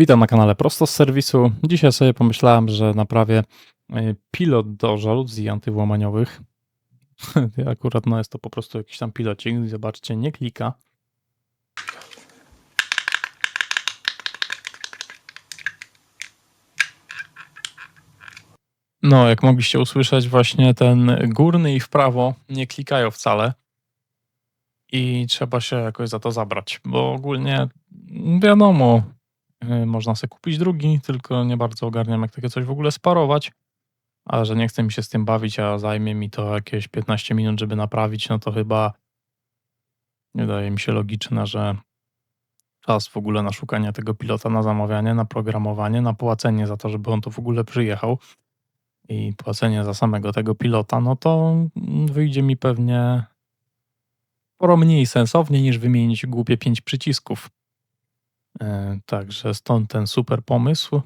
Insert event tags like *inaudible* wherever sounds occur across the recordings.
Witam na kanale Prosto z serwisu. Dzisiaj sobie pomyślałem, że naprawię y, pilot do żaluzji antywłamaniowych. *laughs* Akurat no jest to po prostu jakiś tam pilocik. Zobaczcie, nie klika. No, jak mogliście usłyszeć, właśnie ten górny i w prawo nie klikają wcale. I trzeba się jakoś za to zabrać, bo ogólnie wiadomo, można sobie kupić drugi, tylko nie bardzo ogarniam, jak takie coś w ogóle sparować. A że nie chce mi się z tym bawić, a zajmie mi to jakieś 15 minut, żeby naprawić, no to chyba wydaje mi się logiczne, że czas w ogóle na szukanie tego pilota, na zamawianie, na programowanie, na płacenie za to, żeby on tu w ogóle przyjechał i płacenie za samego tego pilota, no to wyjdzie mi pewnie sporo mniej sensownie niż wymienić głupie pięć przycisków. E, Także stąd ten super pomysł.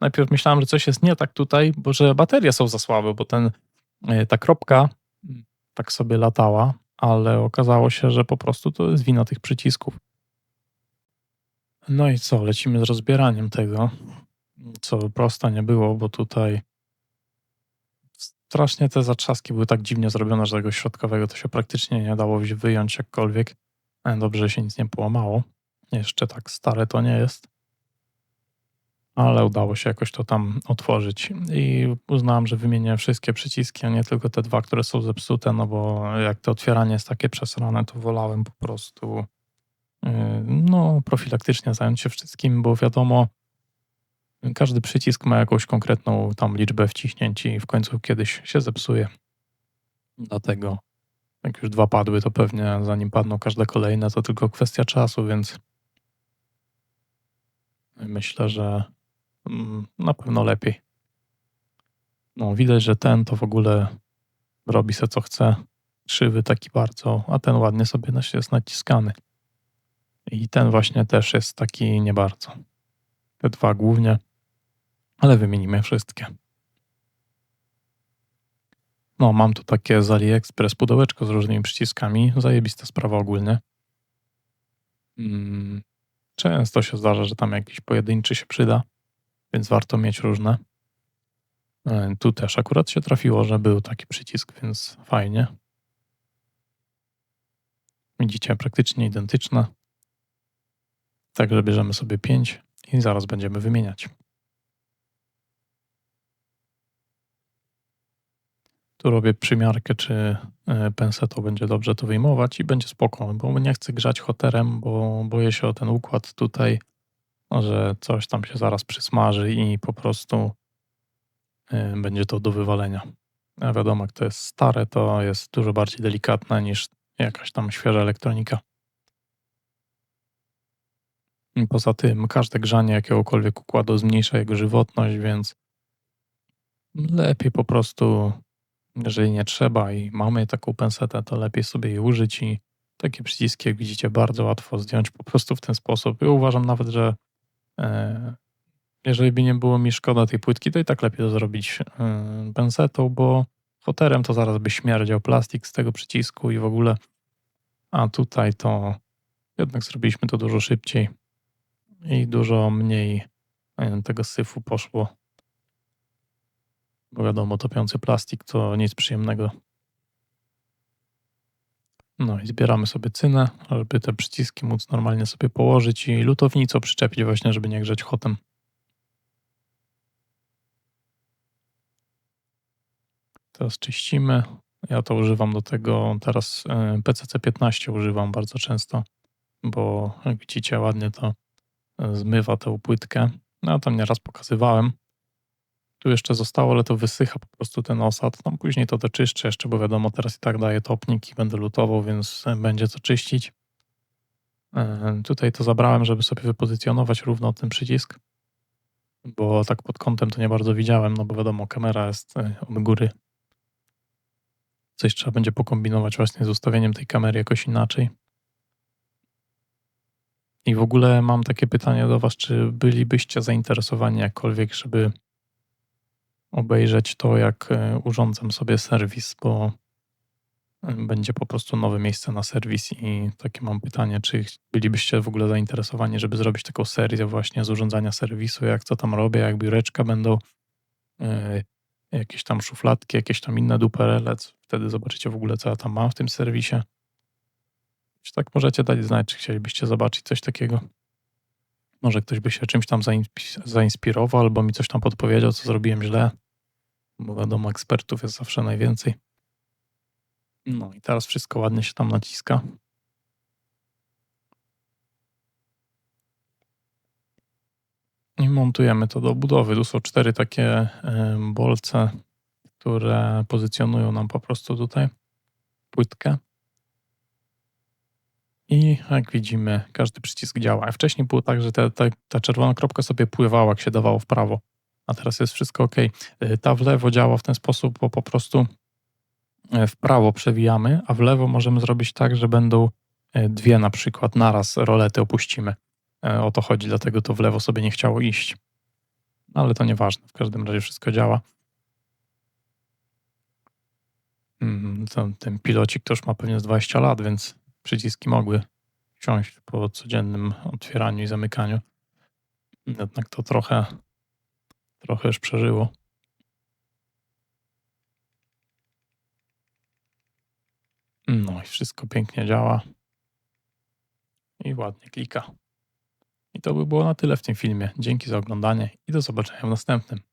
Najpierw myślałem, że coś jest nie tak tutaj, bo że baterie są za słabe, bo ten, e, ta kropka mm, tak sobie latała, ale okazało się, że po prostu to jest wina tych przycisków. No i co, lecimy z rozbieraniem tego, co prosta nie było, bo tutaj strasznie te zatrzaski były tak dziwnie zrobione, że tego środkowego to się praktycznie nie dało wyjąć jakkolwiek. E, Dobrze, że się nic nie połamało. Jeszcze tak stare to nie jest. Ale udało się jakoś to tam otworzyć i uznałem, że wymienię wszystkie przyciski, a nie tylko te dwa, które są zepsute, no bo jak to otwieranie jest takie przesrane, to wolałem po prostu yy, no profilaktycznie zająć się wszystkim, bo wiadomo, każdy przycisk ma jakąś konkretną tam liczbę wciśnięć i w końcu kiedyś się zepsuje. Dlatego jak już dwa padły, to pewnie zanim padną każde kolejne, to tylko kwestia czasu, więc myślę, że mm, na pewno lepiej. No, widać, że ten to w ogóle robi se co chce. Krzywy taki bardzo, a ten ładnie sobie jest naciskany. I ten właśnie też jest taki nie bardzo. Te dwa głównie, ale wymienimy wszystkie. No, mam tu takie z AliExpress pudełeczko z różnymi przyciskami. Zajebista sprawa ogólnie. Mm, Często się zdarza, że tam jakiś pojedynczy się przyda, więc warto mieć różne. E, Tu też akurat się trafiło, że był taki przycisk, więc fajnie. Widzicie, praktycznie identyczne. Także bierzemy sobie 5 i zaraz będziemy wymieniać. Tu robię przymiarkę, czy e, pensetą będzie dobrze to wyjmować i będzie spoko, bo nie chcę grzać hoterem, bo boję się o ten układ tutaj, że coś tam się zaraz przysmaży i po prostu e, będzie to do wywalenia. A wiadomo, jak to jest stare, to jest dużo bardziej delikatne niż jakaś tam świeża elektronika. Poza tym każde grzanie jakiegokolwiek układu zmniejsza jego żywotność, więc lepiej po prostu jeżeli nie trzeba i mamy taką pensetę, to lepiej sobie jej użyć i takie przyciski, jak widzicie, bardzo łatwo zdjąć po prostu w ten sposób. Ja uważam nawet, że e, jeżeli by nie było mi szkoda tej płytki, to i tak lepiej to zrobić e, pensetą, bo hoterem to zaraz by śmierdział plastik z tego przycisku i w ogóle. A tutaj to jednak zrobiliśmy to dużo szybciej i dużo mniej e, tego syfu poszło. Bo wiadomo, topiący plastik to nic przyjemnego. No i zbieramy sobie cynę, żeby te przyciski móc normalnie sobie położyć i lutownicą przyczepić właśnie, żeby nie grzeć hotem. Teraz czyścimy. Ja to używam do tego, teraz e, PCC15 używam bardzo często, bo jak widzicie ładnie to e, zmywa tę płytkę. No tam nieraz pokazywałem. Tu jeszcze zostało, ale to wysycha po prostu ten osad. Tam później to doczyszczę jeszcze, bo wiadomo, teraz i tak daję topnik i będę lutował, więc e, będzie co czyścić. E, Tutaj to zabrałem, żeby sobie wypozycjonować równo ten przycisk, bo tak pod kątem to nie bardzo widziałem, no bo wiadomo, kamera jest e, od góry. Coś trzeba będzie pokombinować właśnie z ustawieniem tej kamery jakoś inaczej. I w ogóle mam takie pytanie do Was, czy bylibyście zainteresowani jakkolwiek, żeby obejrzeć to, jak e, urządzam sobie serwis, bo będzie po prostu nowe miejsce na serwis i takie mam pytanie, czy bylibyście w ogóle zainteresowani, żeby zrobić taką serię właśnie z urządzania serwisu, jak to tam robię, jak biureczka będą, yy, jakieś tam szufladki, jakieś tam inne duperele, wtedy zobaczycie w ogóle, co ja tam mam w tym serwisie. Czy tak możecie dać znać, czy chcielibyście zobaczyć coś takiego? Może ktoś by się czymś tam zainspirował, albo mi coś tam podpowiedział, co zrobiłem źle, bo wiadomo, ekspertów jest zawsze najwięcej. No i teraz wszystko ładnie się tam naciska. I montujemy to do budowy. Tu są cztery takie bolce, które pozycjonują nam po prostu tutaj płytkę. I jak widzimy, każdy przycisk działa. Wcześniej było tak, że te, te, ta czerwona kropka sobie pływała, jak się dawało w prawo, a teraz jest wszystko ok. Ta w lewo działa w ten sposób, bo po prostu E, w prawo przewijamy, a w lewo możemy zrobić tak, że będą e, dwie na przykład naraz rolety opuścimy. O to chodzi, dlatego to w lewo sobie nie chciało iść. Ale to nieważne, w każdym razie wszystko działa. Mm, ten, ten pilocik to już ma pewnie z 20 lat, więc przyciski mogły wsiąść po codziennym otwieraniu i zamykaniu. Jednak to trochę, trochę już przeżyło. No i wszystko pięknie działa. I ładnie klika. I to by było na tyle w tym filmie. Dzięki za oglądanie i do zobaczenia w następnym.